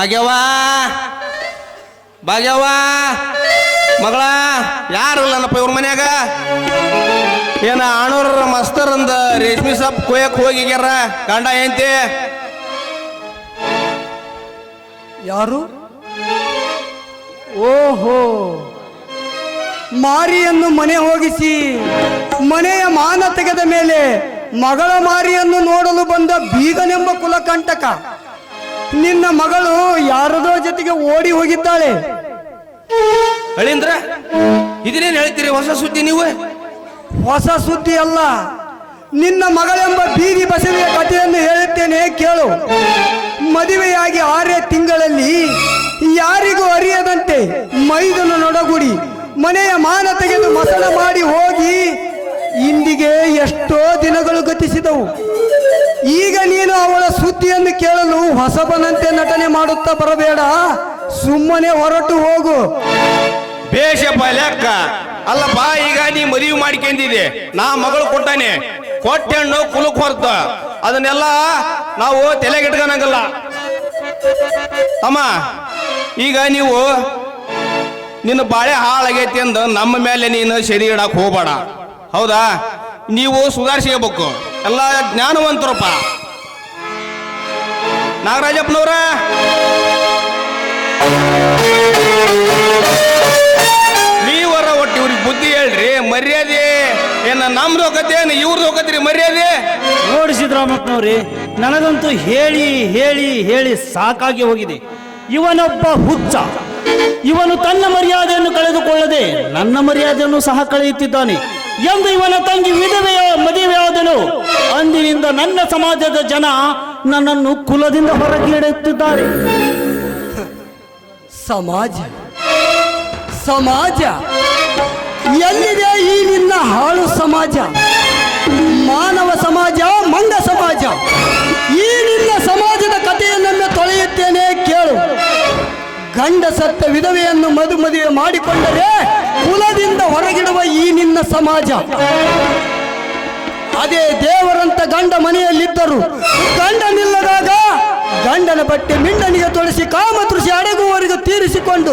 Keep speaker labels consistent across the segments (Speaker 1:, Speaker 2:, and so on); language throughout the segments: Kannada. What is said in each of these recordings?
Speaker 1: ಭಾಗ್ಯವ್ವ. ಭಾಗ್ಯವ್ವ. ಮಗಳ, ಯಾರು ಇಲ್ಲನಪ್ಪ ಇವ್ರ ಮನ್ಯಾಗ? ಏನ ಆಣೂರ ಮಸ್ತರಂದ ರೇಷ್ಮಿ ಸಪ್ ಕೊಯ್ಯಕ್ ಹೋಗಿಗ್ಯಾರ ಗಂಡ ಏಂತಿ
Speaker 2: ಯಾರು? ಓಹೋ. ಮಾರಿಯನ್ನು ಮನೆ ಹೋಗಿಸಿ, ಮನೆಯ ಮಾನ ತೆಗೆದ ಮೇಲೆ ಮಗಳ ಮಾರಿಯನ್ನು ನೋಡಲು ಬಂದ ಬೀಗನೆಂಬ ಕುಲಕಂಟಕ. ನಿನ್ನ ಮಗಳು ಯಾರದೋ ಜೊತೆಗೆ ಓಡಿ ಹೋಗಿದ್ದಾಳೆ.
Speaker 1: ಅಳಿಂದ್ರ ಇದನ್ನೇನು ಹೇಳ್ತೀರಿ? ಹೊಸ ಸುದ್ದಿ ನೀವು?
Speaker 2: ಹೊಸ ಸುದ್ದಿ ಅಲ್ಲ. ನಿನ್ನ ಮಗಳೆಂಬ ಬೀದಿ ಬಸವಿಯ ಕಥೆಯನ್ನು ಹೇಳುತ್ತೇನೆ ಕೇಳು. ಮದುವೆಯಾಗಿ ಆರೇ ತಿಂಗಳಲ್ಲಿ ಯಾರಿಗೂ ಅರಿಯದಂತೆ ಮೈದನು ನೊಡಗುಡಿ ಮನೆಯ ಮಾನ ತೆಗೆದು ಮಸಣ ಮಾಡಿ ಹೋಗಿ ಇಂದಿಗೆ ಎಷ್ಟೋ ದಿನಗಳು ಗತಿಸಿದವು. ಈಗ ನೀನು ಅವಳ ಸುದ್ದಿಯನ್ನು ಕೇಳಲು ಹೊಸಬನಂತೆ ನಟನೆ ಮಾಡುತ್ತಾ ಬರಬೇಡ. ಸುಮ್ಮನೆ ಹೊರಟು ಹೋಗು.
Speaker 1: ಬೇಷಪ್ಪ ಲೆಕ್ಕ ಬಾ ಈಗ ನೀ ಮದುವೆ ಮಾಡ್ಕೊಂಡಿದ್ದೆ. ನಾ ಮಗಳು ಕೊಟ್ಟಾನೆ ಕೊಟ್ಟೆಣ್ಣು ಕುಲಕ್ ಹೊರತ. ಅದನ್ನೆಲ್ಲ ನಾವು ತಲೆಗಿಟ್ಕೊಳಂಗಲ್ಲ ಅಮ್ಮ ಈಗ ನೀವು ನಿನ್ನ ಬಾಳೆ ಹಾಳಾಗೈತಿ ಅಂದ ನಮ್ಮ ಮೇಲೆ ನೀನು ಶರೀರ ಇಡಕ್ ಹೋಗ್ಬೇಡ. ಹೌದಾ? ನೀವು ಸುಧಾರಿಸ್ಕೋಬೇಕು ಎಲ್ಲ ಜ್ಞಾನವಂತರಪ್ಪ. ನಾಗರಾಜಪ್ಪನವ್ರ. ನೀವರ ಒಟ್ಟು ಇವ್ರಿಗೆ ಬುದ್ಧಿ ಹೇಳ್ರಿ, ಮರ್ಯಾದೆ. ಏನ ನಮ್ದು ಹೋಗತ್ತೆ ಏನ ಇವ್ರದ್ದು ಹೋಗತ್ರಿ ಮರ್ಯಾದೆ?
Speaker 3: ನೋಡಿ ಸಿದ್ದರಾಮಪ್ಪನವ್ರಿ, ನನಗಂತೂ ಹೇಳಿ ಹೇಳಿ ಹೇಳಿ ಸಾಕಾಗಿ ಹೋಗಿದೆ. ಇವನೊಬ್ಬ ಹುಚ್ಚ. ಇವನು ತನ್ನ ಮರ್ಯಾದೆಯನ್ನು ಕಳೆದುಕೊಳ್ಳದೆ ನನ್ನ ಮರ್ಯಾದೆಯನ್ನು ಸಹ ಕಳೆಯುತ್ತಿದ್ದಾನೆ. ಎಂದು ಇವನ ತಂಗಿ ವಿಧವೆಯ ಮದುವೆಯಾದನು. ಅಂದಿನಿಂದ ನನ್ನ ಸಮಾಜದ ಜನ ನನ್ನನ್ನು ಕುಲದಿಂದ ಹೊರಗಿಡುತ್ತಿದ್ದಾರೆ.
Speaker 2: ಸಮಾಜ ಸಮಾಜ, ಎಲ್ಲಿದೆ ಈ ನಿನ್ನ ಹಾಳು ಸಮಾಜ? ಮಾನವ ಸಮಾಜ, ಮಂಗ ಸಮಾಜ? ಈ ನಿನ್ನ ಸಮಾಜದ ಕಥೆಯನ್ನು ತೊಳೆಯುತ್ತೇನೆ, ಕೇಳು. ಗಂಡ ಸತ್ತ ವಿಧವೆಯನ್ನು ಮದು ಮದುವೆ ಮಾಡಿಕೊಂಡರೆ ಕುಲದಿಂದ ಹೊರಗಿಡುವ ಈ ನಿನ್ನ ಸಮಾಜ. ಅದೇ ದೇವರಂತ ಗಂಡ ಮನೆಯಲ್ಲಿದ್ದರು. ಗಂಡನಿಲ್ಲದಾಗ ಗಂಡನ ಬಟ್ಟೆ ಮಿಂಡನಿಗೆ ತೊಳಸಿ ಕಾಮತೃಷಿ ಅಡಗುವವರೆಗೂ ತೀರಿಸಿಕೊಂಡು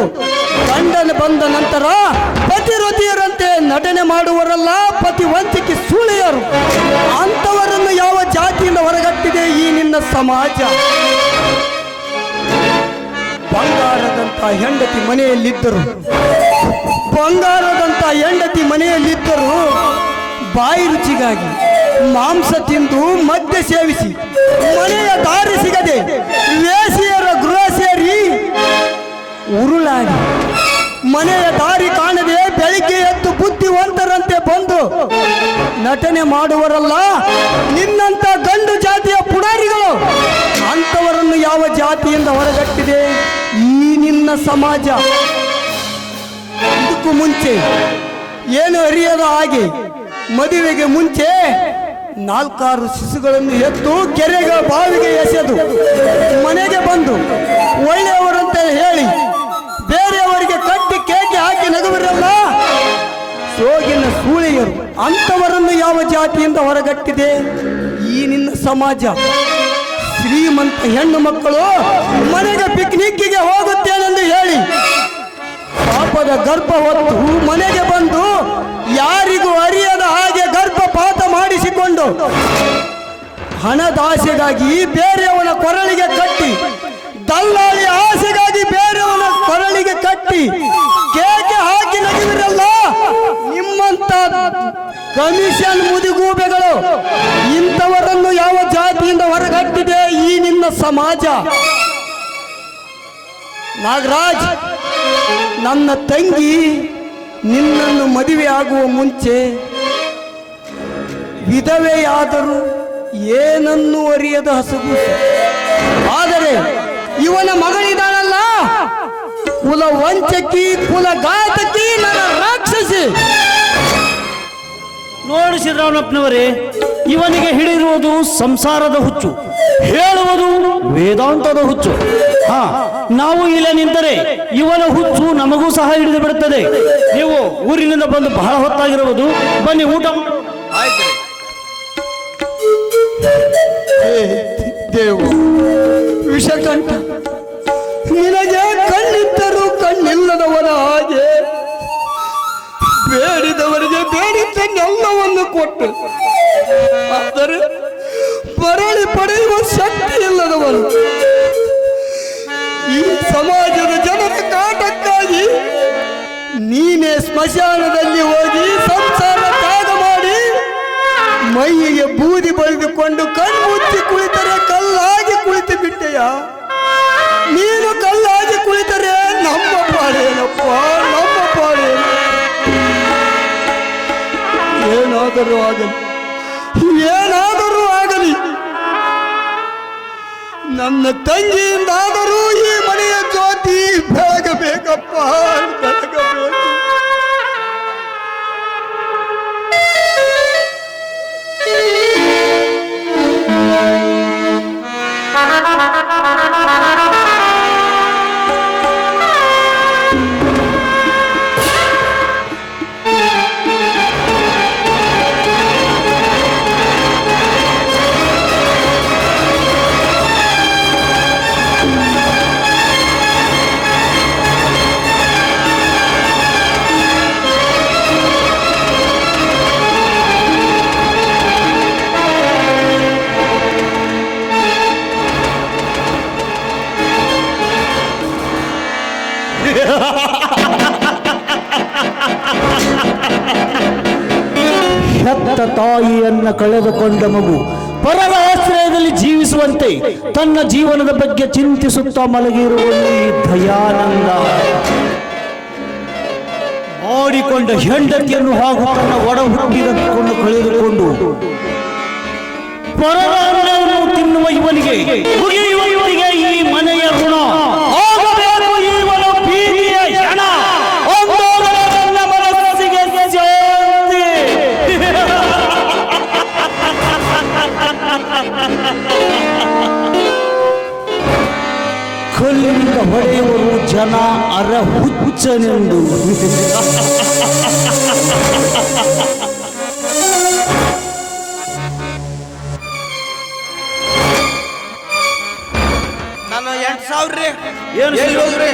Speaker 2: ಗಂಡನ ಬಂದ ನಂತರ ಪತಿರತಿಯರಂತೆ ನಟನೆ ಮಾಡುವರಲ್ಲ ಪತಿ ವಂಚಿಕೆ ಸೂಳೆಯರು ಅಂಥವರನ್ನು ಯಾವ ಜಾತಿಯಿಂದ ಹೊರಗಟ್ಟಿದೆ ಈ ನಿನ್ನ ಸಮಾಜ? ಬಂಗಾರದಂತ ಹೆಂಡತಿ ಮನೆಯಲ್ಲಿದ್ದರು. ಬಂಗಾರದಂತ ಹೆಂಡತಿ ಮನೆಯಲ್ಲಿದ್ದರು ಬಾಯಿ ರುಚಿಗಾಗಿ ಮಾಂಸ ತಿಂದು ಮದ್ಯ ಸೇವಿಸಿ ಮನೆಯ ದಾರಿ ಸಿಗದೆ ವೇಸಿಯರ ಗೃಹ ಸೇರಿ ಉರುಳಾಡಿ. ಮನೆಯ ದಾರಿ ಕಾಣದೆ ಬೆಳಿಗ್ಗೆ ಎದ್ದು ಬುದ್ಧಿವಂತರಂತೆ ಬಂದು ನಟನೆ ಮಾಡುವರಲ್ಲ, ನಿನ್ನಂತ ಗಂಡು ಜಾತಿಯ ಪುಡಾರಿಗಳು ಅಂತವರನ್ನು ಯಾವ ಜಾತಿಯಿಂದ ಹೊರಗಟ್ಟಿದೆ? ಈ ನಿನ್ನ ಸಮಾಜ. ಇದಕ್ಕೂ ಮುಂಚೆ. ಏನು ಅರಿಯದ ಹಾಗೆ ಮದುವೆಗೆ ಮುಂಚೆ ನಾಲ್ಕಾರು ಶಿಶುಗಳನ್ನು ಎತ್ತು ಕೆರೆಗೆ ಬಾವಿಗೆ ಎಸೆದು ಮನೆಗೆ ಬಂದು ಒಳ್ಳೆಯವರಂತೆ ಹೇಳಿ ಬೇರೆಯವರಿಗೆ ಕಟ್ಟಿ ಕೇಕೆ ಹಾಕಿ ನಗುವಿರಲ್ಲ? ಸೋಗಿನ ಸೂಳೆಯರು ಅಂಥವರನ್ನು ಯಾವ ಜಾತಿಯಿಂದ ಹೊರಗಟ್ಟಿದೆ? ಈ ನಿನ್ನ ಸಮಾಜ ಶ್ರೀಮಂತ ಹೆಣ್ಣು ಮಕ್ಕಳು ಮನೆಗೆ ಪಿಕ್ನಿಕ್ಕಿಗೆ ಹೋಗುತ್ತೆ. ಪಾಪದ ಗರ್ಭ ಹೊತ್ತು ಮನೆಗೆ ಬಂದು ಯಾರಿಗೂ ಅರಿಯದ ಹಾಗೆ ಗರ್ಭಪಾತ ಮಾಡಿಸಿಕೊಂಡು ಹಣದಾಸೆಗಾಗಿ ಬೇರೆಯವನ ಕೊರಳಿಗೆ ಕಟ್ಟಿ, ದಲ್ಲಾಳಿ ಆಸೆಗಾಗಿ ಬೇರೆಯವನ ಕೊರಳಿಗೆ ಕಟ್ಟಿ, ಕೇಕೆ ಹಾಕಿ ನಗಿವಿರಲ್ಲ ನಿಮ್ಮಂತ ಕಮಿಷನ್ ಮುದಿಗೂಬೆಗಳು, ಇಂಥವರನ್ನು ಯಾವ ಜಾತಿಯಿಂದ ಹೊರಗಟ್ಟಿದೆ ಈ ನಿನ್ನ ಸಮಾಜ? ನಾಗರಾಜ್, ನನ್ನ ತಂಗಿ, ನಿನ್ನನ್ನು ಮದುವೆ ಆಗುವ ಮುಂಚೆ ವಿಧವೆಯಾದರೂ ಏನನ್ನು ಅರಿಯದ ಹಸುಗು ಆದರೆ ಇವನ ಮಗಳಿದಾಳಲ್ಲ ಕುಲ ವಂಚಕಿ ಕುಲ ಗಾಯತಕಿ ನನ್ನ ರಾಕ್ಷಸಿ.
Speaker 3: ನೋಡಿ ಸಿದ್ದರಾಮಪ್ಪನವರೇ ಇವನಿಗೆ ಹಿಡಿದಿರುವುದು ಸಂಸಾರದ ಹುಚ್ಚು ಹೇಳುವುದು ವೇದಾಂತದ ಹುಚ್ಚು. ಹಾ ನಾವು ಇಲ್ಲೇ ನಿಂತರೆ ಇವನ ಹುಚ್ಚು ನಮಗೂ ಸಹ ಹಿಡಿದು ಬಿಡುತ್ತದೆ. ನೀವು ಊರಿನಿಂದ ಬಂದು ಬಹಳ ಹೊತ್ತಾಗಿರುವುದು ಬನ್ನಿ ಊಟ ಮಾಡಿ.
Speaker 1: ಆಯ್ತು
Speaker 2: ದೇವ ವಿಷಕಂಠ ನಿನಗೆ ಬೇಡಿದ್ದನ್ನೆಲ್ಲವನ್ನು ಕೊಟ್ಟು ಆದರೆ ಮರಳಿ ಪಡೆಯುವ ಶಕ್ತಿ ಇಲ್ಲದವನು ಈ ಸಮಾಜದ ಜನರ ಕಾಟಕ್ಕಾಗಿ ನೀನೇ ಸ್ಮಶಾನದಲ್ಲಿ ಹೋಗಿ ಸಂಸಾರ ತ್ಯಾಗ ಮಾಡಿ ಮೈಯಿಗೆ ಬೂದಿ ಬಳಿದುಕೊಂಡು ಕಣ್ಮುಚ್ಚಿ ಕುಳಿತರೆ ಕಲ್ಲಾಗಿ ಕುಳಿತು ಬಿಟ್ಟೆಯಾ? ನೀನು ಕಲ್ಲಾಗಿ ಕುಳಿತರೆ ನಮ್ಮ ಪಾಡೇನಪ್ಪ ಏನಾದರೂ ಆಗಲಿ ಏನಾದರೂ ಆಗಲಿ ನನ್ನ ತಂಗಿಯಿಂದಾದರೂ ಈ ಮನೆಯ ಜ್ಯೋತಿ ಬೆಳಗಬೇಕಪ್ಪ ಬೆಳಗಬೇಕು
Speaker 3: ತಾಯಿಯನ್ನ ಕಳೆದುಕೊಂಡ ಮಗು ಪರರ ಆಶ್ರಯದಲ್ಲಿ ಜೀವಿಸುವಂತೆ ತನ್ನ ಜೀವನದ ಬಗ್ಗೆ ಚಿಂತಿಸುತ್ತಾ ಮಲಗಿರುವ ಈ ದಯಾನಂದ. ಮಾಡಿಕೊಂಡ ಹೆಂಡತಿಯನ್ನು ಹಾಗೂ ತನ್ನ ಒಡ ಹುಟ್ಟಿದನ್ನು ಕಳೆದುಕೊಂಡು ಪರರ ತಿನ್ನುವ ಇವನಿಗೆ ಈ ಮನೆಯ ಋಣ. ಹುಚ್ಚನೆಂದು
Speaker 1: ನಾನು ಎಂಟು ಸಾವಿರ ರೀ.
Speaker 3: ಏನು
Speaker 1: ಎಲ್ಲಿ ಹೋಗ್ರಿ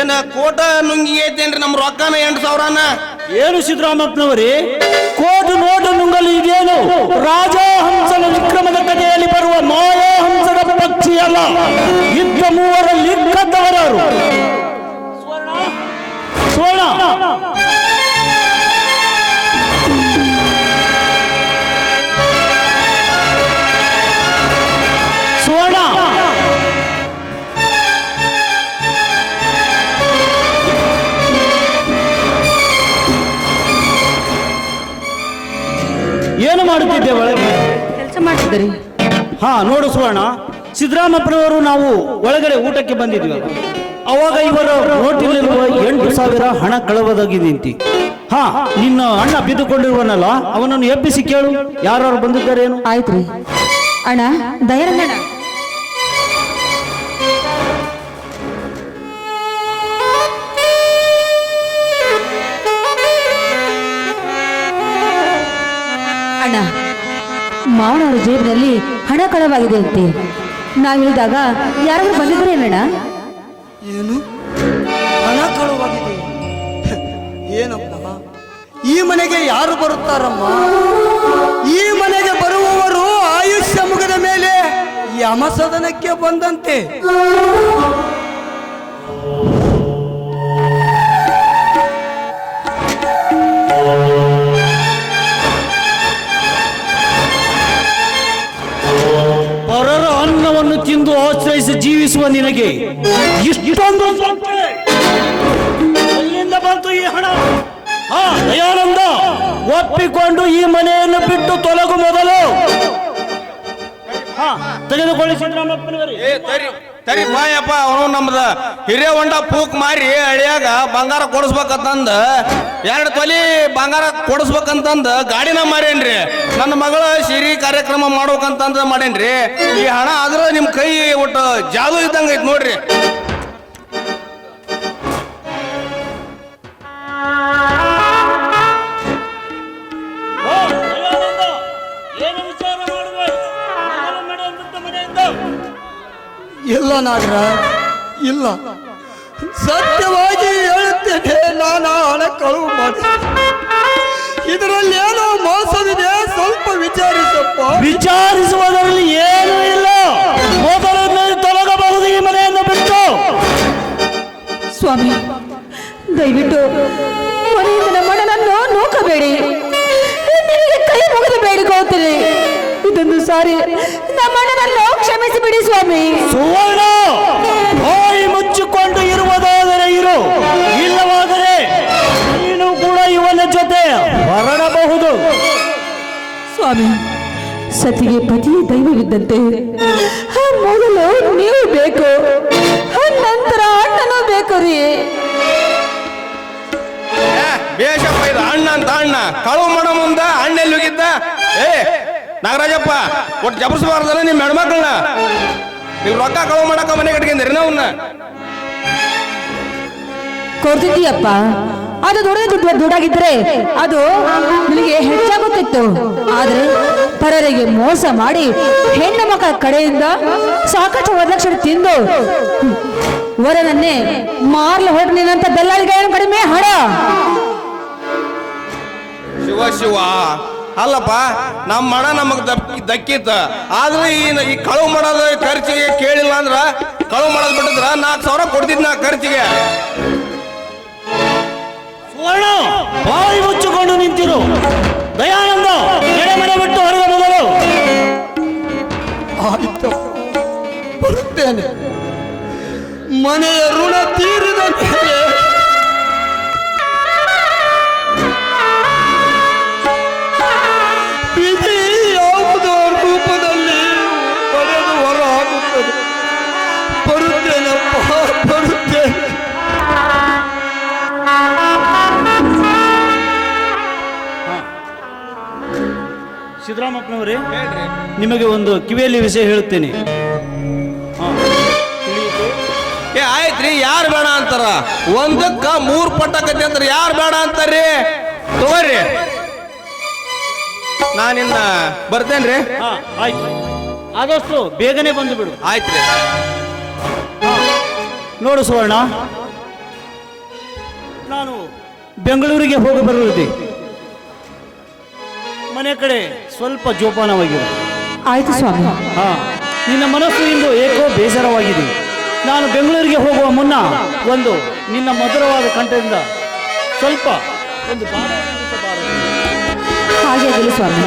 Speaker 1: ಏನ ಕೋಟ ನುಂಗಿ ಐತೇನ್ರಿ ನಮ್ಮ ರೊಕ್ಕನ ಎಂಟು ಸಾವಿರನ?
Speaker 3: ಏನು ಸಿದ್ದರಾಮಪ್ಪನವರೇ ಕೋಟು ನೋಟ ನುಂಗಲು ಇದೇನು? ರಾಜಹಂಸನ ವಿಕ್ರಮದ ಕಥೆಯಲ್ಲಿ ಬರುವ ಮಾಯಾಹಂಸದ ಪಕ್ಷಿ ಅಲ್ಲ. ಇದ್ದ ಮೂವರಲ್ಲಿ ಕದ್ದವರವರು ಸ್ವರ್ಣ. ಸೋಣ ಏನು ಮಾಡುತ್ತಿದ್ದೆ ಒಳಗೆ?
Speaker 4: ಕೆಲಸ ಮಾಡ್ತಿದ್ದೀರಿ.
Speaker 3: ಹಾ ನೋಡು ಸುವರ್ಣ. ಸಿದ್ದರಾಮಪ್ಪನವರು ನಾವು ಒಳಗಡೆ ಊಟಕ್ಕೆ ಬಂದಿದ್ವಿ ಅವಾಗ ಇವರ ನೋಟಿನಲ್ಲಿರುವ ಎಂಟು ಸಾವಿರ ಹಣ ಕಳವದಾಗಿದೆ ಅಂತಿ ಹಾ ನಿನ್ನ ಅಣ್ಣ ಬಿದ್ದುಕೊಂಡಿರುವನಲ್ಲ ಅವನನ್ನು ಎಬ್ಬಿಸಿ ಕೇಳು. ಯಾರು ಆಯ್ತು
Speaker 4: ರೀ ಅಣ್ಣ ದಯರಂಗಣ್ಣ ಅಣ್ಣ ಮಾವನವರ ಜೇಬಿನಲ್ಲಿ ಹಣ ಕಳವಾಗಿದೆ ಅಂತೆ. ನಾವಿಳಿದಾಗ ಯಾರಾದ್ರೂ ಬಂದಿದ್ರೇನಣ್ಣ?
Speaker 2: ಏನು? ಹಣ ಕಳುವಾಗಿದೆ ಏನಪ್ಪ? ಈ ಮನೆಗೆ ಯಾರು ಬರುತ್ತಾರಮ್ಮ? ಈ ಮನೆಗೆ ಬರುವವರು ಆಯುಷ್ಯ ಮುಗಿದ ಮೇಲೆ ಯಮಸದನಕ್ಕೆ ಬಂದಂತೆ.
Speaker 3: ತಿಂದು ಆಶ್ರಯಿಸಿ ಜೀವಿಸುವ ನಿನಗೆ ಇಷ್ಟೊಂದು? ಎಲ್ಲಿಂದ ಬಂತು ಈ ಹಣ ಆ ದಯಾನಂದ, ಒಪ್ಪಿಕೊಂಡು ಈ ಮನೆಯನ್ನು ಬಿಟ್ಟು ತೊಲಗು ಮೊದಲು ತೆಗೆದುಕೊಳ್ಳಿ ಸಿದ್ದರಾಮಪ್ಪನವರೇ
Speaker 1: ಏ ತರಿ ತರಿ ಬಾಯಪ್ಪ ಅವನು ನಮ್ದ ಹಿರಿಯ ಹೊಂಡ ಪೂಕ್ ಮಾರಿ ಹಳಿಯಾಗ ಬಂಗಾರ ಕೊಡಿಸ್ಬೇಕಂತಂದ ಎರಡು ತೊಲಿ ಬಂಗಾರ ಕೊಡಿಸ್ಬೇಕಂತಂದ ಗಾಡಿನ ಮಾರೇನ್ರಿ. ನನ್ನ ಮಗಳ ಸಿರಿ ಕಾರ್ಯಕ್ರಮ ಮಾಡ್ಬೇಕಂತಂದ ಮಾಡೇನ್ರಿ ಈ ಹಣ ಆದ್ರೆ ನಿಮ್ ಕೈ ಒಟ್ಟು ಜಾದು ಇದ್ದಂಗೈತ್ ನೋಡ್ರಿ.
Speaker 2: ಇಲ್ಲ ನಾಗರ ಇಲ್ಲ. ಸತ್ಯವಾಗಿ ಹೇಳುತ್ತೇನೆ ನಾನು ಹಣ ಕಳುವು ಮಾಡಿ. ಇದರಲ್ಲಿ ಏನೋ ಮೋಸವಿದೆ ಸ್ವಲ್ಪ ವಿಚಾರಿಸಪ್ಪ.
Speaker 3: ವಿಚಾರಿಸುವುದರಲ್ಲಿ ಏನೂ ಇಲ್ಲ. ತೊಲಗಬಹುದು ಈ ಮನೆಯನ್ನು ಬಿಟ್ಟು.
Speaker 4: ಸ್ವಾಮಿ ದಯವಿಟ್ಟು ಮನೆಯಿಂದ ನಮ್ಮ ನೋಕಬೇಡಿ ನೂಕಬೇಡಿ. ನಿಮಗೆ ಕೈ ಮುಗಿದು ಬೇಡಿಕೊಳ್ಳುತ್ತೇನೆ. ಇದೊಂದು ಸಾರಿ ನಮ್ಮ ಅಣ್ಣನನ್ನು ಕ್ಷಮಿಸಿ ಬಿಡಿ ಸ್ವಾಮಿ.
Speaker 3: ಸುವರ್ಣ ಬಾಯಿ ಮುಚ್ಚಿಕೊಂಡು ಇರುವುದಾದರೆ ಇರು. ಇಲ್ಲವಾದರೆ ನೀನು ಕೂಡ ಇವನ ಜೊತೆ ಹೊರಡಬಹುದು
Speaker 4: ಸ್ವಾಮಿ ಸತಿಗೆ ಪತಿ ದೈವವಿದ್ದಂತೆ. ಮೊದಲು ನೀವು ಬೇಕು. ನಂತರ ಅಣ್ಣನೂ ಬೇಕು ರೀ.
Speaker 1: ಏ, ಬೇಷಪ್ಪ ಇದು ಅಣ್ಣ ಅಂತ ಅಣ್ಣ. ಕಳು ಮಾಡೋ ಮುಂದ ಅಣ್ಣ ಎಲ್ಲಿ ಹೋಗಿದ್ದ ಏ ನಾಗರಾಜಪ್ಪ ಒಟ್ಟು ಜಬರ್ಸ್ಬಾರ್ದಲ್ಲ ನಿಮ್ಮ ಹೆಣ್ಮಕ್ಳನ್ನ? ನೀವು ರೊಕ್ಕ ಕಳವು ಮಾಡಕ ಮನೆ ಕಟ್ಕೊಂಡ್ರಿ ನಾವನ್ನ
Speaker 4: ಕೊಡ್ತಿದ್ದೀಯಪ್ಪ. ಅದು ದೊಡ್ಡ ದುಡ್ಡು ದುಡ್ಡಾಗಿದ್ರೆ ಅದು ನಿನಗೆ ಹೆಚ್ಚಾಗುತ್ತಿತ್ತು. ಆದ್ರೆ ಪರರಿಗೆ ಮೋಸ ಮಾಡಿ ಹೆಣ್ಣು ಮಕ್ಕಳ ಕಡೆಯಿಂದ ಸಾಕಷ್ಟು ವರದಕ್ಷಿಣೆ ತಿಂದು ವರನನ್ನೇ ಮಾರ್ಲು ಹೊರಟು ನಿನ್ನಂತ ದಲ್ಲಾಳಿಗಳ ಕಡಿಮೆ? ಹಣ?
Speaker 1: ಶಿವ ಶಿವ. ಅಲ್ಲಪ್ಪ ನಮ್ಮ ಮಣ ನಮಗ್ ದಕ್ಕಿತ್ತ. ಆದ್ರೆ ಈ ಈ ಕಳುವು ಮಾಡೋದು ಖರ್ಚಿಗೆ ಕೇಳಿಲ್ಲ ಅಂದ್ರ ಕಳುವು ಮಾಡೋದ್ ಬಿಟ್ಟಿದ್ರ ನಾಲ್ಕು ಸಾವಿರ ಕೊಡ್ತಿದ್ ನಾ ಖರ್ಚಿಗೆ.
Speaker 3: ಸುವರ್ಣ ಬಾಯಿ ಮುಚ್ಚಿಕೊಂಡು ನಿಂತಿರು. ದಯಾನಂದ ಎಡೆಮನೆ ಬಿಟ್ಟು ಹೊರಗೆ ಮೊದಲು.
Speaker 2: ಆಯ್ತು ಬರುತ್ತೇನೆ. ಮನೆಯ ಋಣ ತೀರಿದ ಮೇಲೆ
Speaker 3: ಸಿದ್ದರಾಮಪ್ಪನವರೇ ನಿಮಗೆ ಒಂದು ಕಿವಿಯಲ್ಲಿ ವಿಷಯ ಹೇಳುತ್ತೇನೆ.
Speaker 1: ಏ ಆಯ್ತ್ರಿ ಯಾರು ಬೇಡ ಅಂತಾರ? ಒಂದಕ್ಕ ಮೂರ್ ಪಟ್ಟಕತಿ ಅಂತಾರ ಯಾರು ಬೇಡ ಅಂತಾರ್ರಿ? ತಗೋರಿ. ನಾನಿನ್ನ ಬರ್ತೇನ್ರಿ.
Speaker 3: ಆಯ್ತು. ಆದಷ್ಟು ಬೇಗನೆ ಬಂದು ಬಿಡು.
Speaker 1: ಆಯ್ತ್ರಿ.
Speaker 3: ನೋಡು ಸುವರ್ಣ. ನಾನು ಬೆಂಗಳೂರಿಗೆ ಹೋಗಿ ಬರುವುದೇ. ಮನೆ ಕಡೆ ಸ್ವಲ್ಪ ಜೋಪಾನವಾಗಿದೆ
Speaker 4: ಆಯ್ತು ಸ್ವಾಮಿ.
Speaker 3: ಹಾ ನಿನ್ನ ಮನಸ್ಸು ಇಂದು ಏಕೋ ಬೇಜಾರವಾಗಿದೆ. ನಾನು ಬೆಂಗಳೂರಿಗೆ ಹೋಗುವ ಮುನ್ನ ಒಂದು ನಿನ್ನ ಮಧುರವಾದ ಕಂಠದಿಂದ ಸ್ವಲ್ಪ ಒಂದು
Speaker 4: ಹಾಗೆ ಸ್ವಾಮಿ.